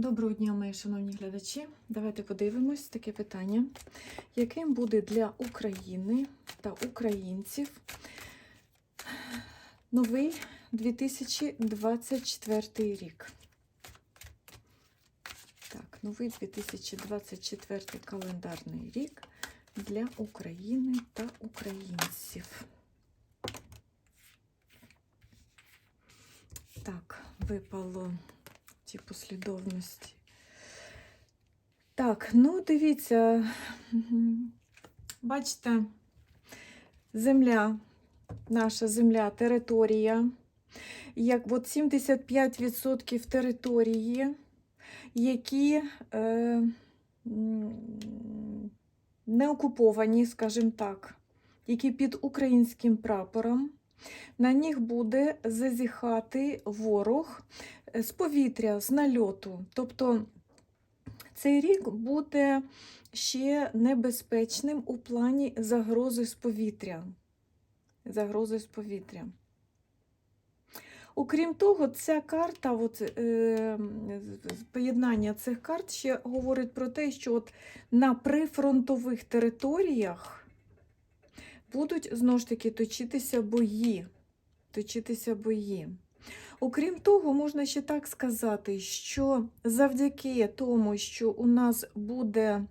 Доброго дня, мої шановні глядачі. Давайте подивимось таке питання, яким буде для України та українців новий 2024 рік. Так, новий 2024 календарний рік для України та українців. Так, випало ті послідовності. Так, ну дивіться, бачите, земля, наша земля, територія, як от 75% території, які е, не окуповані, скажімо так, які під українським прапором, на них буде зазіхати ворог з повітря, з нальоту. Тобто цей рік буде ще небезпечним у плані загрози з повітря. Загрози з повітря. Окрім того, ця карта, от, е, поєднання цих карт ще говорить про те, що от на прифронтових територіях будуть знову ж таки точитися бої. Точитися бої. Окрім того, можна ще так сказати, що завдяки тому, що у нас буде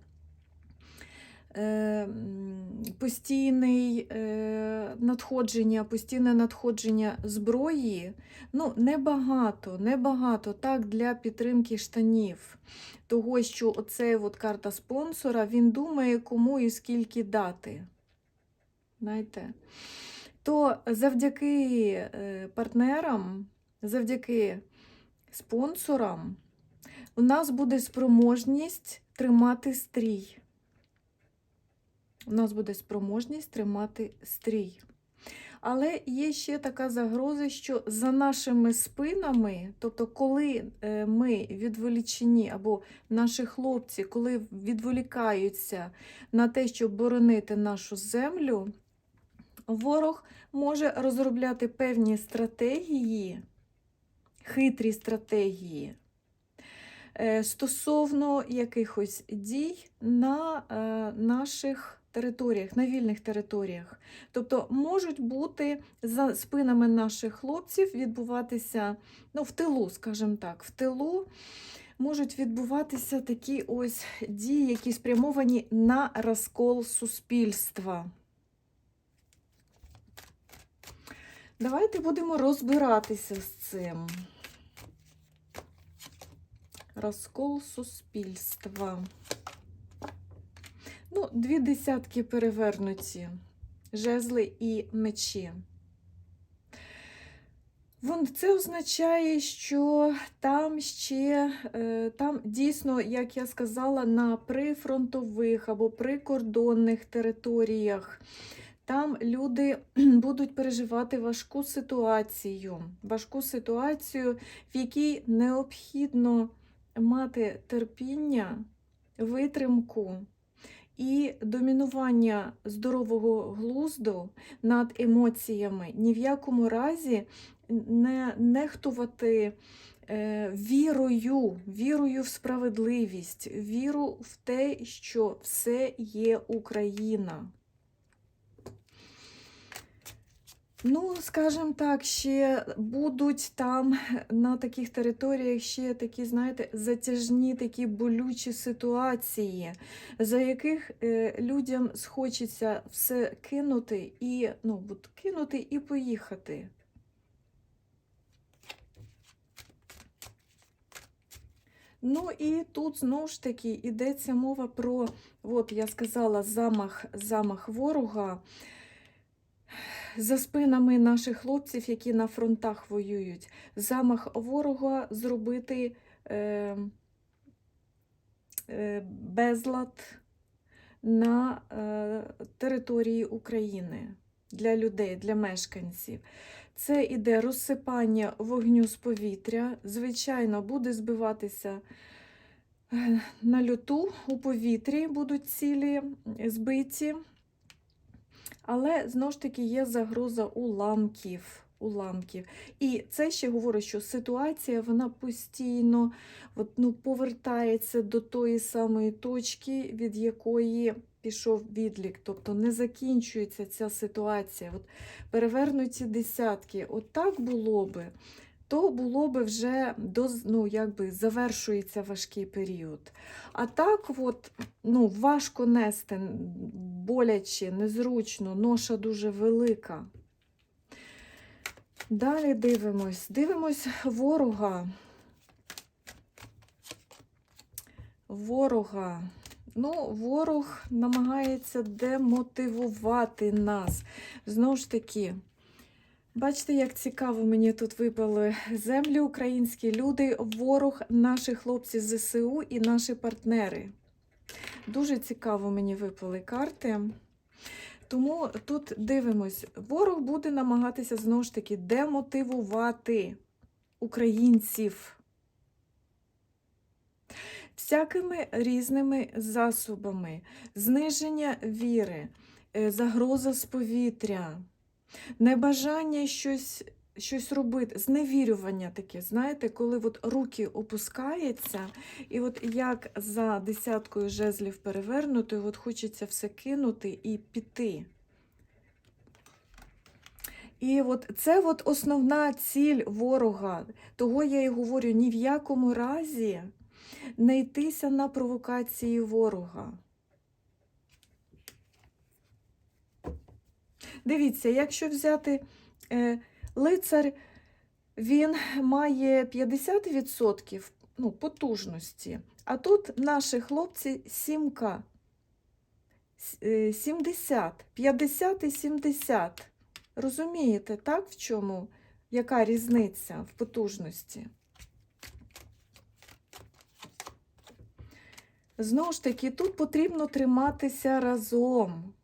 е, м, постійний е, надходження, постійне надходження зброї, ну, небагато, небагато так для підтримки штанів. Того, що оцей от карта спонсора, він думає, кому і скільки дати. Знаєте? То завдяки е, партнерам, завдяки спонсорам, у нас буде спроможність тримати стрій. У нас буде спроможність тримати стрій. Але є ще така загроза, що за нашими спинами, тобто, коли е, ми відволічені, або наші хлопці, коли відволікаються на те, щоб боронити нашу землю, ворог може розробляти певні стратегії, хитрі стратегії е, стосовно якихось дій на е, наших територіях, на вільних територіях. Тобто можуть бути за спинами наших хлопців відбуватися, ну, в тилу, скажімо так, в тилу можуть відбуватися такі ось дії, які спрямовані на розкол суспільства. Давайте будемо розбиратися з цим. Розкол суспільства. Ну, дві десятки перевернуті. Жезли і мечі. Це означає, що там ще, е, там дійсно, як я сказала, на прифронтових або прикордонних територіях там люди будуть переживати важку ситуацію, важку ситуацію, в якій необхідно мати терпіння, витримку і домінування здорового глузду над емоціями. Ні в якому разі не нехтувати е, вірою, вірою в справедливість, віру в те, що все є Україна. Ну, скажімо так, ще будуть там на таких територіях ще такі, знаєте, затяжні такі болючі ситуації, за яких е, людям схочеться все кинути і ну, от, кинути і поїхати. Ну і тут знову ж таки йдеться мова про, от я сказала, замах, замах ворога за спинами наших хлопців, які на фронтах воюють, замах ворога зробити е, е, безлад на е, території України для людей, для мешканців. Це іде розсипання вогню з повітря. Звичайно, буде збиватися е, на льоту у повітрі, будуть цілі збиті. Але знову ж таки є загроза уламків. уламків. І це ще говорить, що ситуація вона постійно от, ну, повертається до тої самої точки, від якої пішов відлік. Тобто не закінчується ця ситуація. От перевернуті десятки. От так було би, то було би вже до, ну, якби завершується важкий період. А так, от, ну, важко нести, боляче, незручно, ноша дуже велика. Далі дивимось. Дивимось ворога. Ворога. Ну, ворог намагається демотивувати нас. Знову ж таки, бачите, як цікаво мені тут випали землі українські, люди, ворог, наші хлопці з ЗСУ і наші партнери. Дуже цікаво мені випали карти. Тому тут дивимось, ворог буде намагатися знову ж таки демотивувати українців всякими різними засобами, зниження віри, е, загроза з повітря, небажання щось, щось робити, зневірювання таке, знаєте, коли от руки опускаються, і от як за десяткою жезлів перевернутою, от хочеться все кинути і піти. І от це от основна ціль ворога. Того я і говорю, ні в якому разі не йтися на провокації ворога. Дивіться, якщо взяти е, лицар, він має 50% ну, потужності, а тут наші хлопці 7К. Е, 70, 50 і 70. Розумієте, так, в чому? Яка різниця в потужності? Знову ж таки, тут потрібно триматися разом.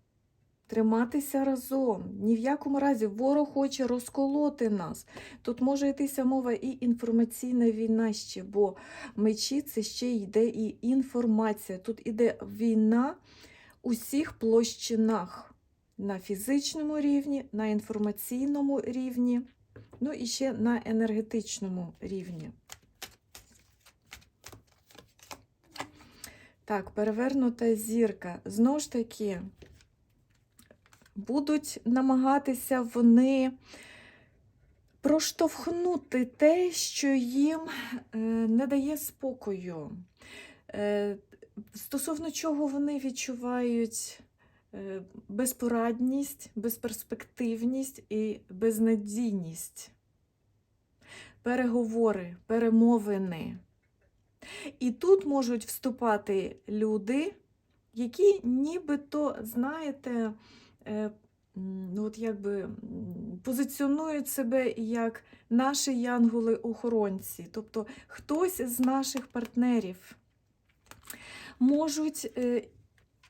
Триматися разом. Ні в якому разі ворог хоче розколоти нас. Тут може йтися мова і інформаційна війна ще, бо мечі це ще йде і інформація. Тут іде війна у всіх площинах. На фізичному рівні, на інформаційному рівні, ну і ще на енергетичному рівні. Так, перевернута зірка. Знову ж таки, будуть намагатися вони проштовхнути те, що їм е, не дає спокою. Е, Стосовно чого вони відчувають е, безпорадність, безперспективність і безнадійність. Переговори, перемовини. І тут можуть вступати люди, які нібито, знаєте, ну от якби позиціонують себе як наші янголи-охоронці, тобто хтось з наших партнерів можуть е,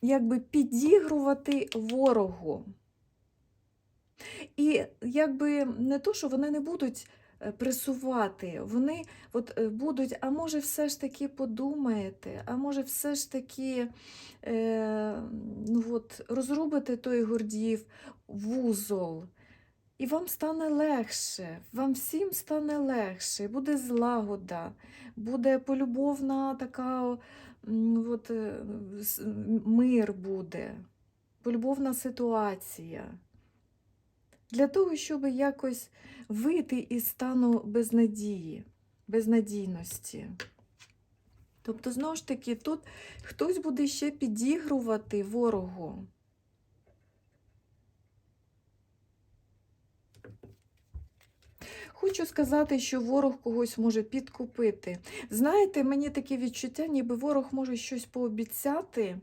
якби підігрувати ворогу. І якби не то, що вони не будуть е, пресувати, вони от е, будуть, а може, все ж таки подумаєте, а може, все ж таки е, ну, от, розрубите той Гордіїв вузол. І вам стане легше, вам всім стане легше, буде злагода, буде полюбовна така от, е, мир буде, полюбовна ситуація. Для того, щоб якось вийти із стану безнадії, безнадійності. Тобто, знову ж таки, тут хтось буде ще підігрувати ворогу. Хочу сказати, що ворог когось може підкупити. Знаєте, мені таке відчуття, ніби ворог може щось пообіцяти.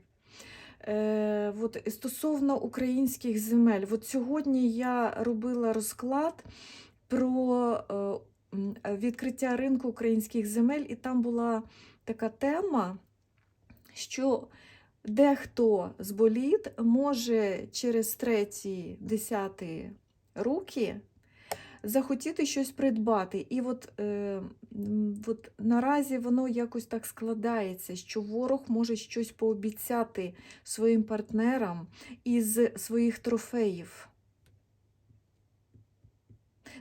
Е, от, стосовно українських земель. От сьогодні я робила розклад про е, відкриття ринку українських земель, і там була така тема, що дехто з боліт може через треті, десяті руки захотіти щось придбати. І от, е, от наразі воно якось так складається, що ворог може щось пообіцяти своїм партнерам із своїх трофеїв.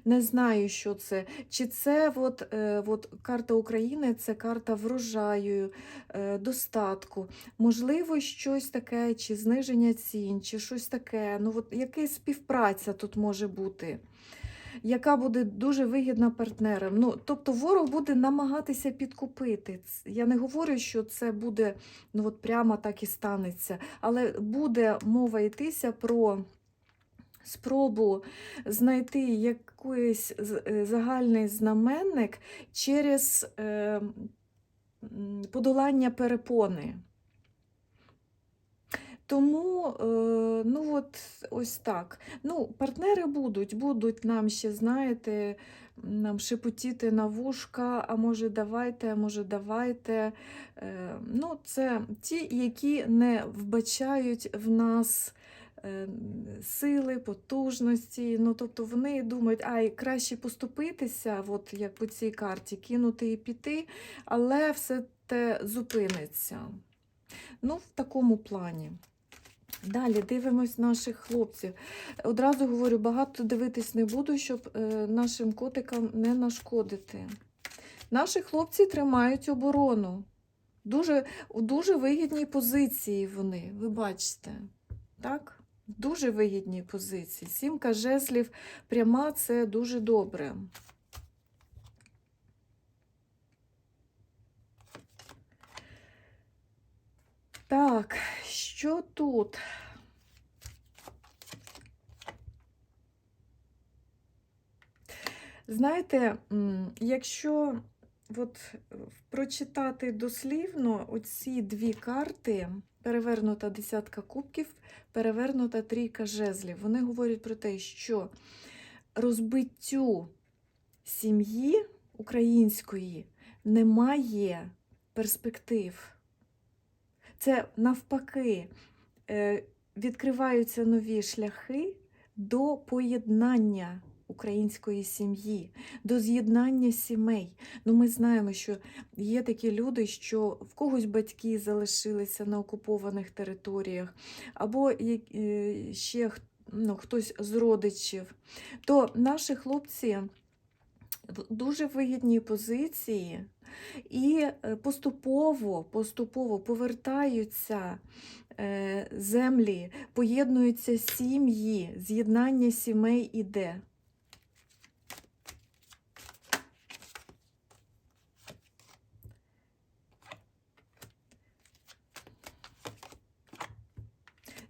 Не знаю, що це. Чи це от, е, от карта України це карта врожаю, е, достатку. Можливо, щось таке, чи зниження цін, чи щось таке. Ну, от яка співпраця тут може бути, яка буде дуже вигідна партнерам. Ну, тобто ворог буде намагатися підкупити. Я не говорю, що це буде ну, от прямо так і станеться, але буде мова йтися про спробу знайти якийсь е, загальний знаменник через е, подолання перепони. Тому, е, ну от ось так. Ну, партнери будуть, будуть нам ще, знаєте, нам шепотіти на вушка, а може давайте, а може давайте. Е, ну, це ті, які не вбачають в нас е, сили, потужності. Ну, тобто вони думають, ай, краще поступитися, от як по цій карті, кинути і піти, але все те зупиниться. Ну, в такому плані. Далі дивимось наших хлопців. Одразу говорю, багато дивитись не буду, щоб е, нашим котикам не нашкодити. Наші хлопці тримають оборону. Дуже, у дуже вигідній позиції вони, ви бачите. Так? В Дуже вигідній позиції. Сімка жеслів пряма це дуже добре. Так, що тут? Знаєте, якщо от е, прочитати дослівно оці дві карти, перевернута десятка кубків, перевернута трійка жезлів, вони говорять про те, що розбиттю сім'ї української немає перспектив. Це навпаки е, відкриваються нові шляхи до поєднання української сім'ї, до з'єднання сімей. Ну, ми знаємо, що є такі люди, що в когось батьки залишилися на окупованих територіях, або е, ще ну, хтось з родичів. То наші хлопці дуже вигідній позиції і е, поступово, поступово повертаються е, землі, поєднуються сім'ї, з'єднання сімей іде.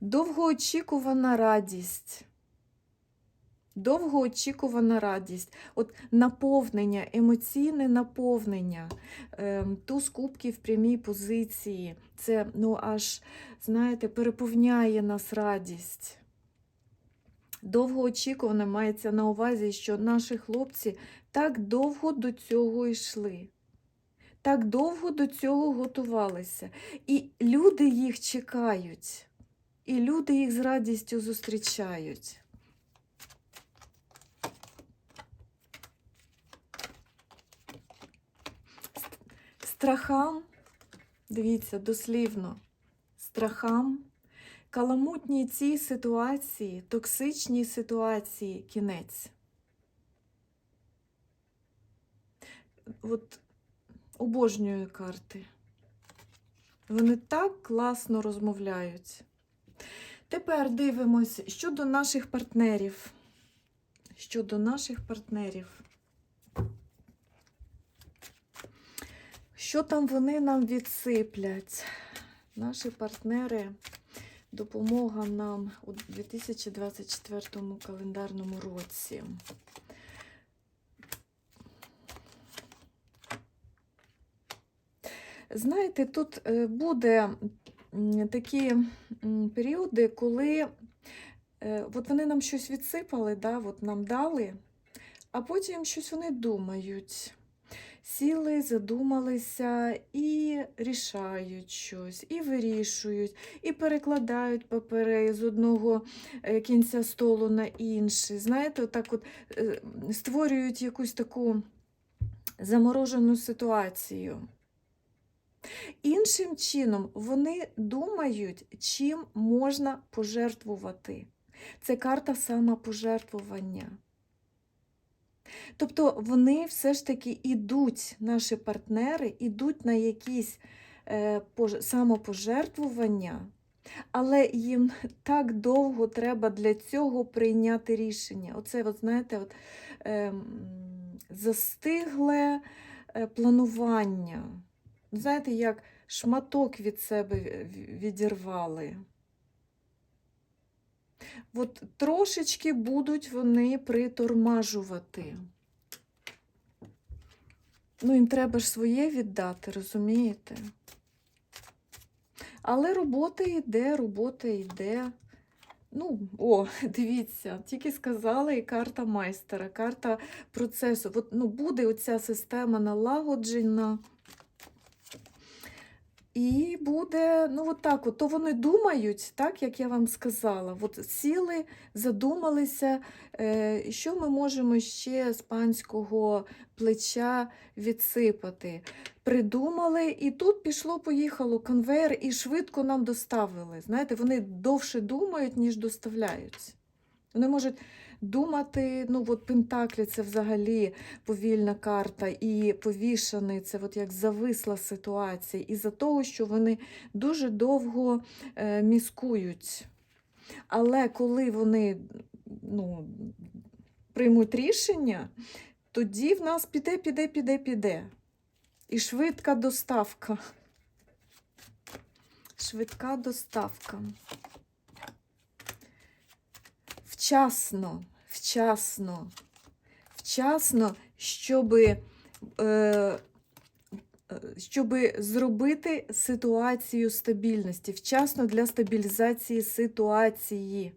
Довгоочікувана радість. Довгоочікувана радість, от наповнення, емоційне наповнення, ем, туз кубків в прямій позиції. Це ну аж, знаєте, переповняє нас радість. Довгоочікуване мається на увазі, що наші хлопці так довго до цього йшли, так довго до цього готувалися. І люди їх чекають, і люди їх з радістю зустрічають. Страхам, дивіться, дослівно, страхам, каламутній цій ситуації, токсичній ситуації кінець. От обожнюю карти. Вони так класно розмовляють. Тепер дивимось щодо наших партнерів. Щодо наших партнерів. Що там вони нам відсиплять? Наші партнери, допомога нам у 2024 календарному році. Знаєте, тут е, буде такі періоди, коли е, от вони нам щось відсипали, да, от нам дали, а потім щось вони думають. Сіли, задумалися і рішають щось, і вирішують, і перекладають папери з одного е, кінця столу на інший. Знаєте, отак от е, створюють якусь таку заморожену ситуацію. Іншим чином вони думають, чим можна пожертвувати. Це карта самопожертвування. Тобто вони все ж таки ідуть, наші партнери, ідуть на якісь е, пож- самопожертвування, але їм так довго треба для цього прийняти рішення. Оце, от, знаєте, от, ем, застигле е, планування. Знаєте, як шматок від себе відірвали. От трошечки будуть вони притормажувати. Ну, їм треба ж своє віддати, розумієте? Але робота йде, робота йде. Ну, о, дивіться, тільки сказала і карта майстера, карта процесу. От, ну, буде оця система налагоджена. І буде, ну от так, от, то вони думають, так, як я вам сказала, от сіли, задумалися, е, що ми можемо ще з панського плеча відсипати. Придумали, і тут пішло-поїхало конвейер, і швидко нам доставили. Знаєте, вони довше думають, ніж доставляють. Вони можуть думати, ну от Пентаклі це взагалі повільна карта, і повішаний це от як зависла ситуація, із-за того, що вони дуже довго е, міскують. Але коли вони ну, приймуть рішення, тоді в нас піде, піде, піде, піде. І швидка доставка. Швидка доставка. Вчасно, вчасно, вчасно, щоб, е, щоб зробити ситуацію стабільності, вчасно для стабілізації ситуації.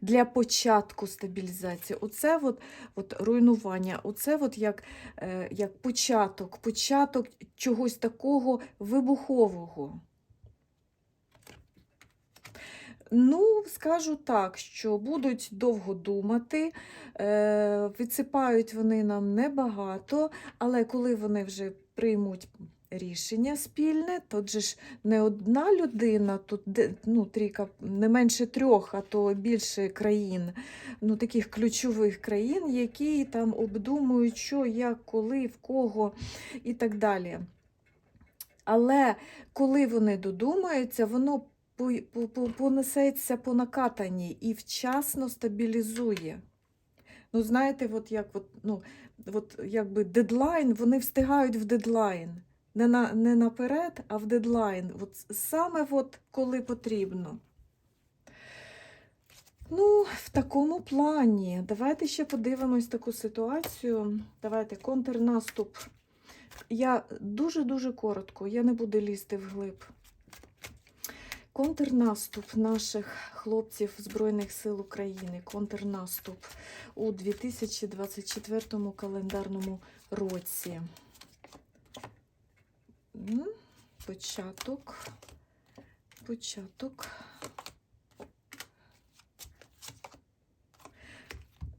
Для початку стабілізації. Оце от, от руйнування, оце от як, е, як початок, початок чогось такого вибухового. Ну, скажу так, що будуть довго думати, е, відсипають вони нам небагато, але коли вони вже приймуть рішення спільне, же ж не одна людина, тут ну, трійка, не менше трьох, а то більше країн, ну, таких ключових країн, які там обдумують, що, як, коли, в кого і так далі. Але коли вони додумаються, воно понесеться по накатанні і вчасно стабілізує. Ну, знаєте, от як от, ну, от якби дедлайн, вони встигають в дедлайн. Не, на, не наперед, а в дедлайн. От саме от коли потрібно. Ну, в такому плані. Давайте ще подивимось таку ситуацію. Давайте контрнаступ. Я дуже-дуже коротко, я не буду лізти вглиб. Контрнаступ наших хлопців Збройних сил України. Контрнаступ у 2024 календарному році. Початок. Початок.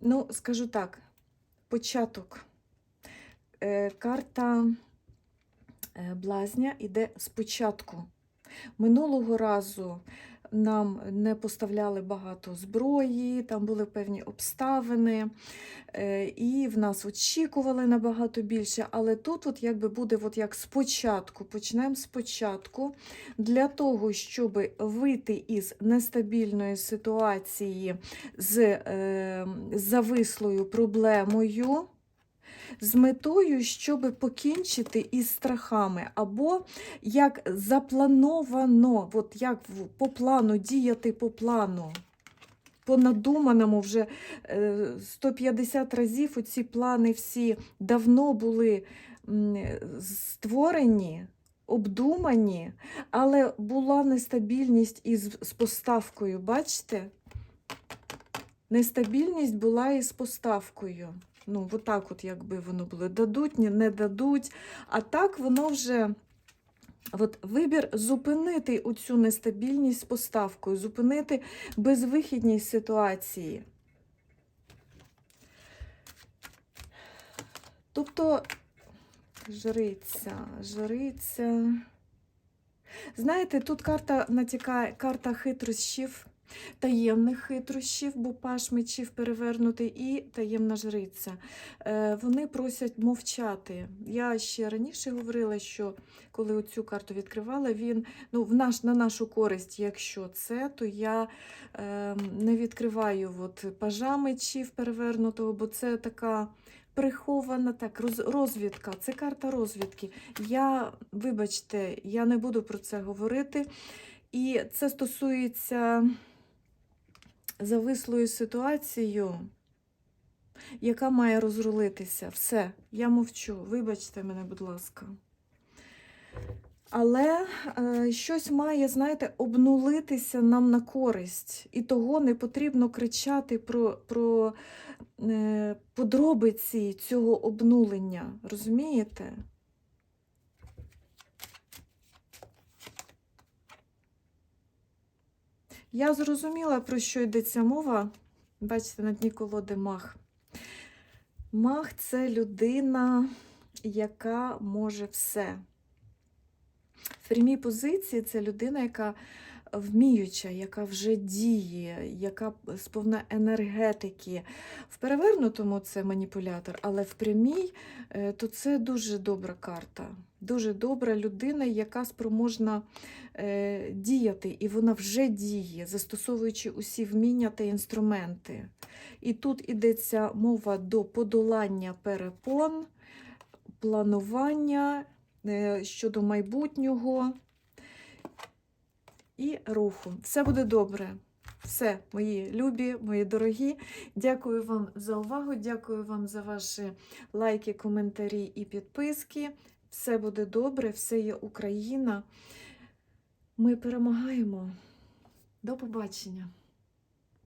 Ну, скажу так, початок. Е, Карта е, блазня іде спочатку. Минулого разу нам не поставляли багато зброї, там були певні обставини, е, і в нас очікували набагато більше. Але тут, от якби буде от як спочатку, почнемо спочатку, для того, щоб вийти із нестабільної ситуації з е, завислою проблемою. З метою, щоб покінчити із страхами, або як заплановано, от як по плану, діяти по плану. По надуманому вже е, 150 разів оці плани всі давно були створені, обдумані, але була нестабільність із з поставкою. Бачите? Нестабільність була із поставкою. Ну, отак от якби воно було. Дадуть, не дадуть. А так воно вже от вибір зупинити оцю нестабільність з поставкою, зупинити безвихідність ситуації. Тобто, жриця, жриця. Знаєте, тут карта натякає, карта хитрощів. Таємних хитрощів, бо паш мечів перевернутий, і таємна жриця. Е, Вони просять мовчати. Я ще раніше говорила, що коли оцю карту відкривала, він ну, в наш, на нашу користь, якщо це, то я е, не відкриваю от, пажа мечів перевернутого, бо це така. Прихована так, розвідка, це карта розвідки. Я, вибачте, я не буду про це говорити. І це стосується завислою ситуацією, яка має розрулитися. Все, я мовчу. Вибачте мене, будь ласка. Але е, щось має, знаєте, обнулитися нам на користь. І того не потрібно кричати про, про е, подробиці цього обнулення. Розумієте? Я зрозуміла, про що йдеться мова. Бачите, на дні колоди мах. Мах це людина, яка може все. В прямій позиції це людина, яка вміюча, яка вже діє, яка сповна енергетики. В перевернутому це маніпулятор, але в прямій е, то це дуже добра карта. Дуже добра людина, яка спроможна е, діяти, і вона вже діє, застосовуючи усі вміння та інструменти. І тут йдеться мова до подолання перепон, планування е, щодо майбутнього і руху. Все буде добре. Все, мої любі, мої дорогі. Дякую вам за увагу, дякую вам за ваші лайки, коментарі і підписки. Все буде добре, все є Україна. Ми перемагаємо. До побачення!